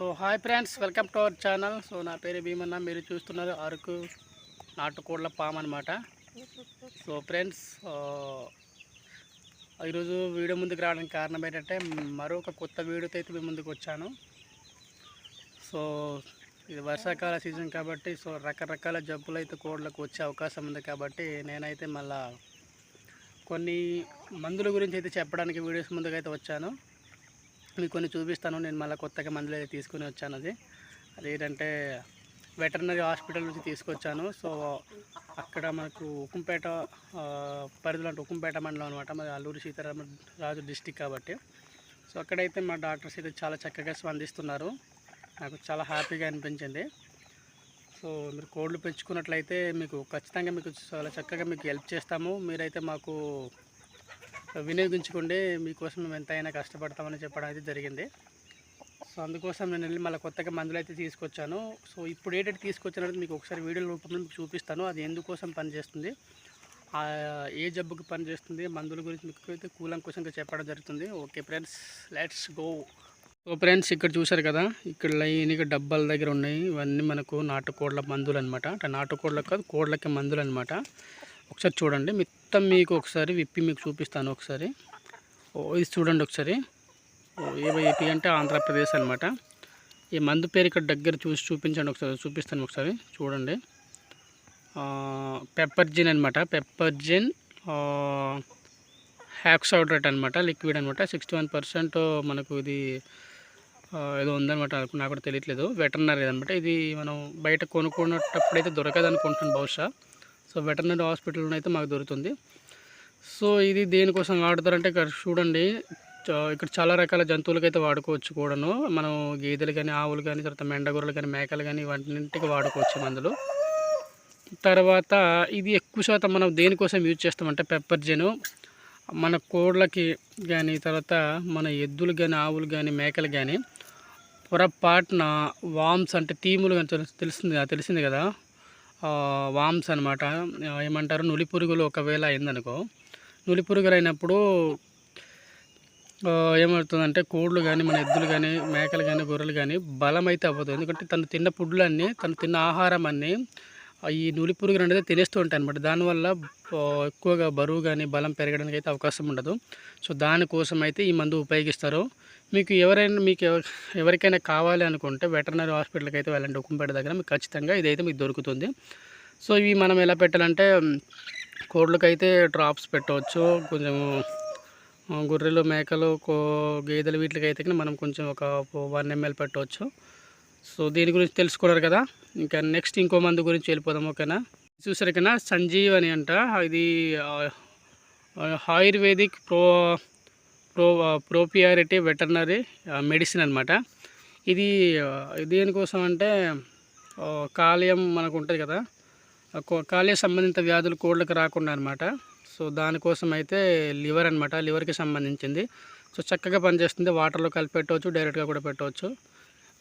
So hi friends welcome to our channel. So నా పేరు భీమన్న మీరు చూస్తున్నారు అరకు నాటుకోళ్ళ పామ్ అనమాట సో ఫ్రెండ్స్ ఈరోజు వీడియో ముందుకు రావడానికి కారణం ఏంటంటే మరొక కొత్త వీడియోతో అయితే మీ ముందుకు వచ్చాను. సో ఇది వర్షాకాల సీజన్ కాబట్టి సో రకరకాల జబ్బులు అయితే కోళ్ళకు వచ్చే అవకాశం ఉంది కాబట్టి నేనైతే మళ్ళా కొన్ని మందుల గురించి అయితే చెప్పడానికి వీడియోస్ ముందుకు అయితే వచ్చాను. మీకు కొన్ని చూపిస్తాను. నేను మళ్ళీ కొత్తగా మందులు అయితే తీసుకుని వచ్చాను అది. అదేంటంటే వెటర్నరీ హాస్పిటల్ నుంచి తీసుకొచ్చాను. సో అక్కడ మనకు ఉక్కుంపేట పరిధిలో అంటే ఉక్కుంపేట మండలం అనమాట మరి అల్లూరి సీతారామ రాజు డిస్టిక్ కాబట్టి. సో అక్కడైతే మా డాక్టర్స్ అయితే చాలా చక్కగా స్పందిస్తున్నారు. నాకు చాలా హ్యాపీగా అనిపించింది. సో మీరు కోళ్ళు పెంచుకున్నట్లయితే మీకు ఖచ్చితంగా మీకు చాలా చక్కగా మీకు హెల్ప్ చేస్తాము. మీరైతే మాకు వినియోగించుకుంటే మీకోసం మేము ఎంతైనా కష్టపడతామని చెప్పడం అయితే జరిగింది. సో అందుకోసం నేను వెళ్ళి మళ్ళీ కొత్తగా మందులు అయితే తీసుకొచ్చాను. సో ఇప్పుడు ఏంటంటే తీసుకొచ్చానంటే మీకు ఒకసారి వీడియో రూపంలో మీకు చూపిస్తాను. అది ఎందుకోసం పనిచేస్తుంది ఏ జబ్బుకి పనిచేస్తుంది మందుల గురించి మీకు అయితే కూలంకుశంగా చెప్పడం జరుగుతుంది. Okay friends let's go. So friends ఇక్కడ చూశారు కదా ఇక్కడ లైన్గా డబ్బాల దగ్గర ఉన్నాయి. ఇవన్నీ మనకు నాటుకోళ్ళ మందులు అనమాట అంటే నాటుకోళ్ళకి కాదు కోళ్ళకి మందులు అనమాట ఒకసారి చూడండి మొత్తం మీకు ఒకసారి విప్పి మీకు చూపిస్తాను ఒకసారి. ఓ ఇది చూడండి ఒకసారి. ఓ ఏవైపి అంటే ఆంధ్రప్రదేశ్ అనమాట ఈ మందు పేరు ఇక్కడ దగ్గర చూసి చూపించండి ఒకసారి. చూపిస్తాను ఒకసారి. చూడండి. పెప్పర్జిన్ అనమాట పెప్పర్జిన్ హ్యాక్సౌడ్రేట్ అనమాట లిక్విడ్ అనమాట సిక్స్టీ వన్ పర్సెంట్ మనకు ఇది ఏదో ఉందన్నమాట. నాకు నాకు కూడా తెలియట్లేదు. వెటర్నరీ అనమాట ఇది మనం బయట కొనుక్కున్నప్పుడు అయితే దొరకదు అనుకుంటున్నాను బహుశా. సో వెటర్నరీ హాస్పిటల్లో అయితే మాకు దొరుకుతుంది. సో ఇది దేనికోసం వాడతారంటే ఇక్కడ చూడండి ఇక్కడ చాలా రకాల జంతువులకి అయితే వాడుకోవచ్చు కూడాను. మనం గేదెలు కానీ ఆవులు కానీ తర్వాత మెండగొర్రెలు కానీ మేకలు కానీ వాటిన్నింటికి వాడుకోవచ్చు మందులు. తర్వాత ఇది ఎక్కువ శాతం మనం దేనికోసం యూజ్ చేస్తామంటే పెప్పర్ జెను. మన కోళ్ళకి కానీ తర్వాత మన ఎద్దులు కానీ ఆవులు కానీ మేకలు కానీ పొరపాటున వామ్స్ అంటే తీములు కానీ తెలుస్తుంది తెలిసింది కదా- తెలిసింది కదా? వామ్స్ అనమాట ఏమంటారు? నులి పురుగులు ఒకవేళ అయిందనుకో. నులి పురుగులు అయినప్పుడు ఏమవుతుందంటే కోళ్ళు కానీ మన ఎద్దులు కానీ మేకలు కానీ గొర్రెలు కానీ బలం అయితే అవ్వదు. ఎందుకంటే తను తిన్న పుడ్లన్నీ తను తిన్న ఆహారం అన్నీ ఈ నులి పురుగులు అనేది తినేస్తూ ఉంటాయి అనమాట దానివల్ల ఎక్కువగా బరువు కానీ బలం పెరగడానికి అయితే అవకాశం ఉండదు. సో దానికోసం అయితే ఈ మందు ఉపయోగిస్తారు. మీకు ఎవరైనా మీకు ఎవరికైనా కావాలి అనుకుంటే వెటర్నరీ హాస్పిటల్కి అయితే వెళ్ళండి. ఉక్కంపేట దగ్గర మీకు ఖచ్చితంగా ఇదైతే మీకు దొరుకుతుంది. సో ఇవి మనం ఎలా పెట్టాలంటే కోళ్ళకైతే డ్రాప్స్ పెట్టవచ్చు. కొంచెం గొర్రెలు మేకలు కో గేదెలు వీటికి అయితే మనం కొంచెం ఒక వన్ ఎంఎల్ పెట్టవచ్చు. సో దీని గురించి తెలుసుకున్నారు కదా? ఇంకా నెక్స్ట్ ఇంకో మందు గురించి వెళ్ళిపోదాం ఓకేనా? చూసారు కదా సంజీవ్ అని అంట. ఇది ayurvedic pro pro proprietary veterinary medicine అనమాట ఇది దేనికోసం అంటే కాలేయం మనకు ఉంటుంది కదా కో- కాలేయ సంబంధిత వ్యాధులు కోళ్ళకి రాకుండా అనమాట సో దానికోసం అయితే లివర్ అనమాట లివర్కి సంబంధించింది. సో చక్కగా పనిచేస్తుంది వాటర్లో కలిపి పెట్టవచ్చు డైరెక్ట్గా కూడా పెట్టవచ్చు.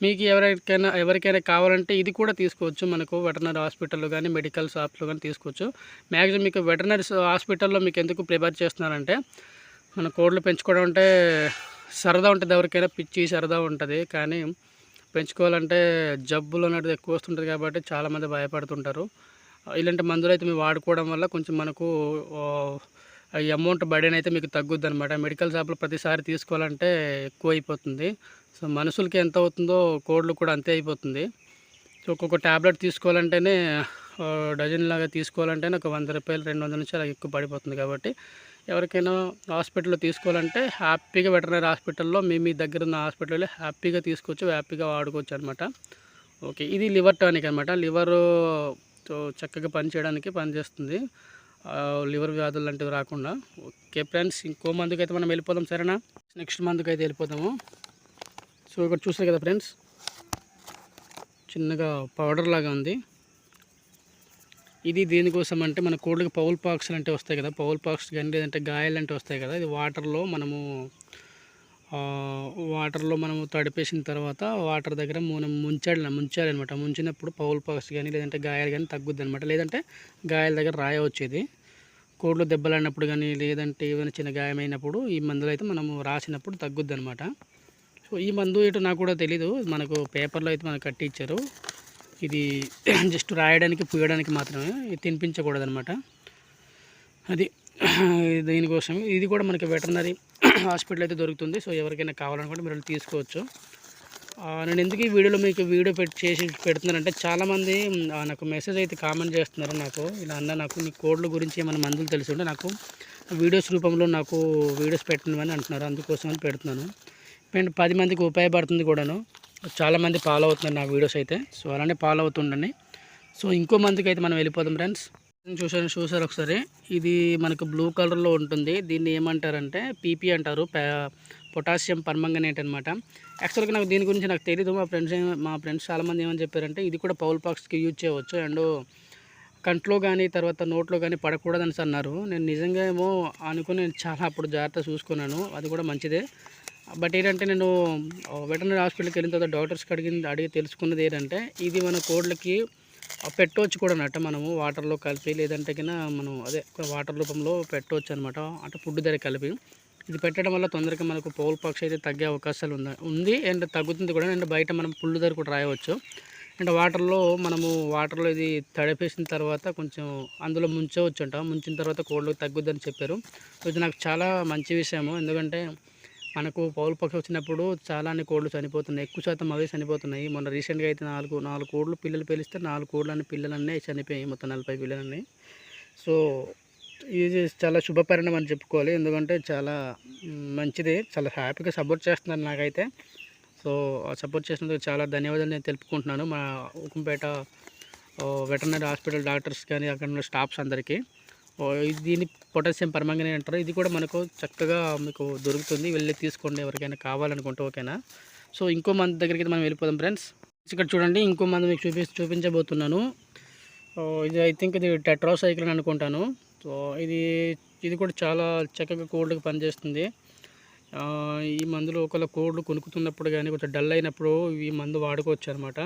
మీకు ఎవరికైనా ఎవరికైనా కావాలంటే ఇది కూడా తీసుకోవచ్చు మనకు వెటర్నరీ హాస్పిటల్లో కానీ మెడికల్ షాప్లో కానీ తీసుకోవచ్చు. మ్యాక్సిమం మీకు వెటర్నరీ హాస్పిటల్లో మీకు ఎందుకు ప్రిపేర్ చేస్తున్నారంటే మన కోళ్ళు పెంచుకోవడం అంటే సరదా ఉంటుంది ఎవరికైనా పిచ్చి సరదా ఉంటుంది. కానీ పెంచుకోవాలంటే జబ్బులు అనేది ఎక్కువ వస్తుంటుంది కాబట్టి చాలామంది భయపడుతుంటారు. ఇలాంటి మందులు అయితే మేము వాడుకోవడం వల్ల కొంచెం మనకు ఆ, ఈ అమౌంట్ బడేన్ అయితే మీకు తగ్గుద్ది అనమాట మెడికల్ షాప్లో ప్రతిసారి తీసుకోవాలంటే ఎక్కువ అయిపోతుంది. సో మనుషులకి ఎంత అవుతుందో కోళ్ళు కూడా అంతే అయిపోతుంది. సో ఒక్కొక్క ట్యాబ్లెట్ తీసుకోవాలంటేనే డజన్ లాగా తీసుకోవాలంటేనే ఒక వంద రూపాయలు రెండు వందల నుంచి అలా ఎక్కువ పడిపోతుంది కాబట్టి ఎవరికైనా హాస్పిటల్లో తీసుకోవాలంటే హ్యాపీగా వెటర్నరీ హాస్పిటల్లో మీ మీ దగ్గర ఉన్న హాస్పిటల్లో హ్యాపీగా తీసుకోవచ్చు హ్యాపీగా వాడుకోవచ్చు అనమాట ఓకే ఇది లివర్ టానిక్ అనమాట లివర్ చక్కగా పని చేయడానికి పనిచేస్తుంది లివర్ వ్యాధులు లాంటివి రాకుండా. ఓకే ఫ్రెండ్స్ ఇంకో మందుకైతే అయితే మనం వెళ్ళిపోదాం సరేనా? నెక్స్ట్ మందుకైతే అయితే వెళ్ళిపోదాము. సో ఇక్కడ చూసారు కదా ఫ్రెండ్స్? చిన్నగా పౌడర్ లాగా ఉంది. ఇది దేనికోసం అంటే మన కోళ్ళకి పౌల్ పాక్స్లు అంటే వస్తాయి కదా. పౌల్ పాక్స్ కానీ లేదంటే గాయాలు అంటే వస్తాయి కదా. ఇది వాటర్లో మనము వాటర్లో మనము తడిపేసిన తర్వాత వాటర్ దగ్గర మనం ముంచాలి ముంచాలి అనమాట ముంచినప్పుడు పౌల్ పాక్స్ కానీ లేదంటే గాయాలు కానీ తగ్గుద్ది అనమాట లేదంటే గాయాల దగ్గర రాయ వచ్చేది కోళ్ళు దెబ్బలాడినప్పుడు కానీ లేదంటే ఏదైనా చిన్న గాయమైనప్పుడు ఈ మందులు అయితే మనము రాసినప్పుడు తగ్గుద్ది అనమాట సో ఈ మందు ఇటు నాకు కూడా తెలీదు. మనకు పేపర్లో అయితే మనకు కట్టించారు ఇది జస్ట్ రాయడానికి పూయడానికి మాత్రమే తినిపించకూడదు అనమాట అది దీనికోసం. ఇది కూడా మనకి వెటర్నరీ హాస్పిటల్ అయితే దొరుకుతుంది. సో ఎవరికైనా కావాలనుకుంటే మీరు వెళ్ళి తీసుకోవచ్చు. నేను ఎందుకు ఈ వీడియోలో మీకు వీడియో పెట్టి చేసి పెడుతున్నానంటే చాలామంది నాకు మెసేజ్ అయితే కామెంట్ చేస్తున్నారు నాకు. ఇలా అన్న నాకు నీ కోడ్ల గురించి ఏమైనా మందులు తెలిసి ఉంటే నాకు వీడియోస్ రూపంలో నాకు వీడియోస్ పెట్టినవని అంటున్నారు. అందుకోసం అని పెడుతున్నాను. అండ్ పది మందికి ఉపయోగపడుతుంది కూడాను. చాలామంది ఫాలో అవుతున్నారు నా వీడియోస్ అయితే. సో అలానే ఫాలో అవుతుండండి సో ఇంకో మందికి అయితే మనం వెళ్ళిపోదాం ఫ్రెండ్స్. చూసాను చూసారు ఒకసారి. ఇది మనకు బ్లూ కలర్లో ఉంటుంది. దీన్ని ఏమంటారంటే పీపీ అంటారు. పొటాషియం పర్మంగనేట్ అనమాట యాక్చువల్గా నాకు దీని గురించి నాకు తెలియదు మా ఫ్రెండ్స్ మా ఫ్రెండ్స్ చాలామంది ఏమని చెప్పారంటే ఇది కూడా పౌల్ పాక్స్కి యూజ్ చేయవచ్చు. అండ్ కంట్లో కానీ తర్వాత నోట్లో కానీ పడకూడదని అన్నారు. నేను నిజంగా ఏమో అనుకుని నేను చాలా అప్పుడు జాగ్రత్త చూసుకున్నాను. అది కూడా మంచిదే. బట్ ఏంటంటే నేను వెటనరీ హాస్పిటల్కి వెళ్ళిన తర్వాత డాక్టర్స్కి అడిగింది అడిగి తెలుసుకున్నది ఏంటంటే ఇది మన కోళ్ళకి పెట్టవచ్చు కూడా అనమాట మనము వాటర్లో కలిపి లేదంటే కన్నా మనం అదే వాటర్ రూపంలో పెట్టవచ్చు అనమాట అంటే ఫుడ్ దగ్గర కలిపి. ఇది పెట్టడం వల్ల తొందరగా మనకు పౌల్ పాక్స్ అయితే తగ్గే అవకాశాలు ఉంది ఉంది. అండ్ తగ్గుతుంది కూడా. అండ్ బయట మనం పుల్లు దగ్గర కూడా రాయవచ్చు. అండ్ వాటర్లో మనము వాటర్లో ఇది తడిపేసిన తర్వాత కొంచెం అందులో ముంచవచ్చు అంట ముంచిన తర్వాత కోళ్ళు తగ్గుద్దని చెప్పారు. ఇది నాకు చాలా మంచి విషయము. ఎందుకంటే మనకు పౌల్ పక్షి వచ్చినప్పుడు చాలానే కోళ్ళు చనిపోతున్నాయి. ఎక్కువ శాతం అవే చనిపోతున్నాయి. మొన్న రీసెంట్గా అయితే నాలుగు నాలుగు కోళ్ళు పిల్లలు పేలిస్తే నాలుగు కోళ్ళని పిల్లలన్నీ చనిపోయాయి. మొత్తం నలభై పిల్లలన్నీ. సో ఇది చాలా శుభపరిణామం అని చెప్పుకోవాలి. ఎందుకంటే చాలా మంచిది. చాలా హ్యాపీగా సపోర్ట్ చేస్తున్నారు నాకైతే. సో సపోర్ట్ చేసినందుకు చాలా ధన్యవాదాలు నేను తెలుపుకుంటున్నాను. మా ఉకుంపేట వెటర్నరీ హాస్పిటల్ డాక్టర్స్ కానీ అక్కడ ఉన్న స్టాఫ్స్ అందరికీ. దీన్ని పొటాషియం పరమంగానే అంటారు. ఇది కూడా మనకు చక్కగా మీకు దొరుకుతుంది. వెళ్ళి తీసుకోండి ఎవరికైనా కావాలనుకుంటే ఓకేనా? సో ఇంకో మంది దగ్గరికి అయితే మనం వెళ్ళిపోదాం ఫ్రెండ్స్ ఇక్కడ చూడండి ఇంకో మంది మీకు చూపి చూపించబోతున్నాను. ఇది ఐ థింక్ ఇది టెట్రా సైకిల్ అని అనుకుంటాను. సో ఇది ఇది కూడా చాలా చక్కగా కోల్డ్కి పనిచేస్తుంది. ఈ మందులు ఒకవేళ కోల్డ్ కొనుక్కుతున్నప్పుడు కానీ కొంచెం డల్ అయినప్పుడు ఈ మందు వాడుకోవచ్చు అనమాట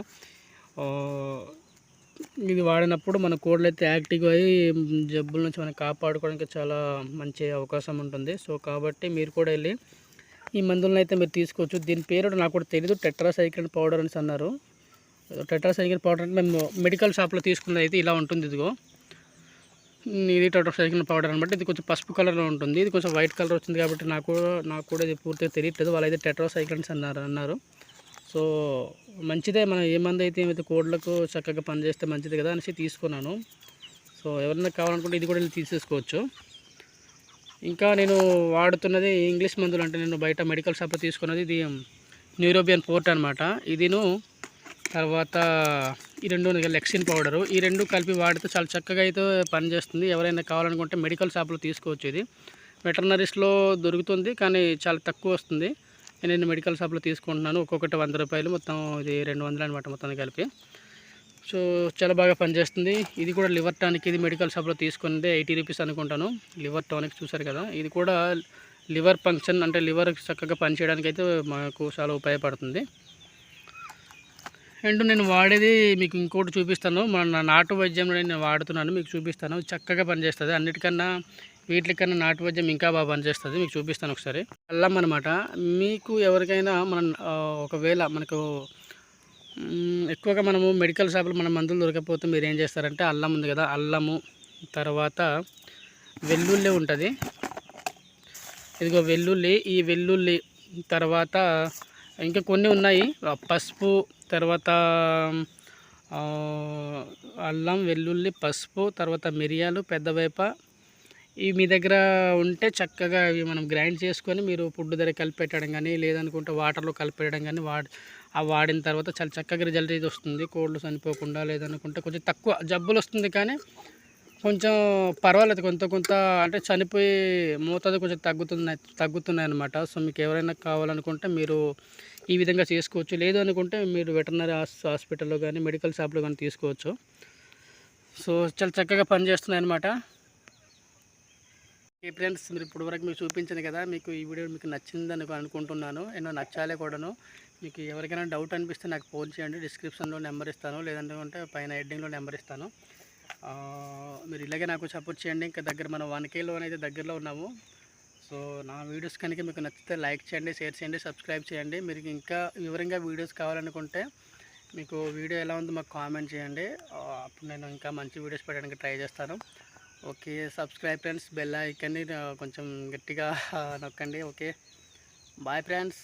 ఇది వాడినప్పుడు మన కోళ్ళు అయితే యాక్టివ్గా అయ్యి జబ్బుల నుంచి మనం కాపాడుకోవడానికి చాలా మంచి అవకాశం ఉంటుంది. సో కాబట్టి మీరు కూడా వెళ్ళి ఈ మందులను అయితే మీరు తీసుకోవచ్చు. దీని పేరు నాకు కూడా తెలియదు టెట్రాసైక్లిన్ పౌడర్ అని అన్నారు. టెట్రాసైక్లిన్ పౌడర్ అంటే మేము మెడికల్ షాప్లో తీసుకున్నది అయితే ఇలా ఉంటుంది. ఇదిగో. ఇది టెట్రాసైక్లిన్ పౌడర్ అనమాట ఇది కొంచెం పసుపు కలర్లో ఉంటుంది. ఇది కొంచెం వైట్ కలర్ వచ్చింది కాబట్టి నాకు నాకు కూడా ఇది పూర్తిగా తెలియట్లేదు. వాళ్ళైతే టెట్రాసైక్లిన్స్ అన్నారు అన్నారు. సో మంచిదే మనం ఏ మంది అయితే ఏమైతే కోడ్లకు చక్కగా పనిచేస్తే మంచిది కదా అనేసి తీసుకున్నాను. సో ఎవరైనా కావాలనుకుంటే ఇది కూడా వెళ్ళి తీసేసుకోవచ్చు. ఇంకా నేను వాడుతున్నది ఇంగ్లీష్ మందులు అంటే నేను బయట మెడికల్ షాప్లో తీసుకున్నది ఇది న్యూరోబియన్ పోర్ట్ అనమాట ఇదిను తర్వాత ఈ రెండు లెక్సిన్ పౌడరు. ఈ రెండు కలిపి వాడితే చాలా చక్కగా అయితే పనిచేస్తుంది. ఎవరైనా కావాలనుకుంటే మెడికల్ షాప్లో తీసుకోవచ్చు ఇది. వెటర్నరీస్లో దొరుకుతుంది కానీ చాలా తక్కువ వస్తుంది. నేను మెడికల్ షాప్లో తీసుకుంటున్నాను. ఒక్కొక్కటి వంద రూపాయలు మొత్తం ఇది రెండు వందలు అనమాట మొత్తం కలిపి. సో చాలా బాగా పనిచేస్తుంది. ఇది కూడా లివర్ టానిక్ ఇది మెడికల్ షాప్లో తీసుకున్నది ఎయిటీ రూపీస్ అనుకుంటాను. లివర్ టానిక్ చూసారు కదా ఇది కూడా లివర్ ఫంక్షన్ అంటే లివర్ చక్కగా పనిచేయడానికి అయితే మాకు చాలా ఉపయోగపడుతుంది. అండ్ నేను వాడేది మీకు ఇంకోటి చూపిస్తాను. మన నాటు వైద్యంలో నేను వాడుతున్నాను మీకు చూపిస్తాను. చక్కగా పనిచేస్తుంది. అన్నిటికన్నా వీటికన్నా నాటు వైద్యం ఇంకా బాగా పనిచేస్తుంది. మీకు చూపిస్తాను ఒకసారి. అల్లం అనమాట మీకు ఎవరికైనా మనం ఒకవేళ మనకు ఎక్కువగా మనము మెడికల్ షాప్లో మన మందులు దొరకకపోతే మీరు ఏం చేస్తారంటే అల్లం ఉంది కదా అల్లము తర్వాత వెల్లుల్లి ఉంటుంది. ఇదిగో వెల్లుల్లి ఈ వెల్లుల్లి తర్వాత ఇంకా కొన్ని ఉన్నాయి. పసుపు తర్వాత అల్లం వెల్లుల్లి పసుపు తర్వాత మిరియాలు పెద్దవేప ఇవి మీ దగ్గర ఉంటే చక్కగా ఇవి మనం గ్రైండ్ చేసుకొని మీరు ఫుడ్ దగ్గర కలిపి పెట్టడం కానీ లేదనుకుంటే వాటర్లో కలిపి పెట్టడం కానీ వాడి ఆ వాడిన తర్వాత చాలా చక్కగా రిజల్ట్ ఇది వస్తుంది. కోళ్ళు చనిపోకుండా లేదనుకుంటే కొంచెం తక్కువ జబ్బులు వస్తుంది కానీ కొంచెం పర్వాలేదు. కొంత కొంత అంటే చనిపోయి మోతాదు కొంచెం తగ్గుతున్నాయి తగ్గుతున్నాయి అనమాట సో మీకు ఎవరైనా కావాలనుకుంటే మీరు ఈ విధంగా చేసుకోవచ్చు. లేదు అనుకుంటే మీరు వెటర్నరీ హాస్పిటల్లో కానీ మెడికల్ షాప్లో కానీ తీసుకోవచ్చు. సో చాలా చక్కగా పనిచేస్తున్నాయి అనమాట ఈ ఫ్రెండ్స్ మీరు ఇప్పుడు వరకు మీకు చూపించాను కదా మీకు ఈ వీడియో మీకు నచ్చిందని అనుకుంటున్నాను. నేను నచ్చాలే కూడాను. మీకు ఎవరికైనా డౌట్ అనిపిస్తే నాకు ఫోన్ చేయండి. డిస్క్రిప్షన్లో నెంబర్ ఇస్తాను. లేదంటే పైన హెడ్డింగ్లో నెంబర్ ఇస్తాను. మీరు ఇలాగే నాకు సపోర్ట్ చేయండి. ఇంకా దగ్గర మనం వన్ కేలో అయితే దగ్గరలో ఉన్నాము. సో నా వీడియోస్ కనుక మీకు నచ్చితే లైక్ చేయండి షేర్ చేయండి సబ్స్క్రైబ్ చేయండి. మీరు ఇంకా వివరంగా వీడియోస్ కావాలనుకుంటే మీకు వీడియో ఎలా ఉందో మాకు కామెంట్ చేయండి. అప్పుడు నేను ఇంకా మంచి వీడియోస్ పెట్టడానికి ట్రై చేస్తాను. ఓకే సబ్స్క్రైబ్ ఫ్రెండ్స్ బెల్ ఐకన్ని కొంచెం గట్టిగా నొక్కండి ఓకే. Bye friends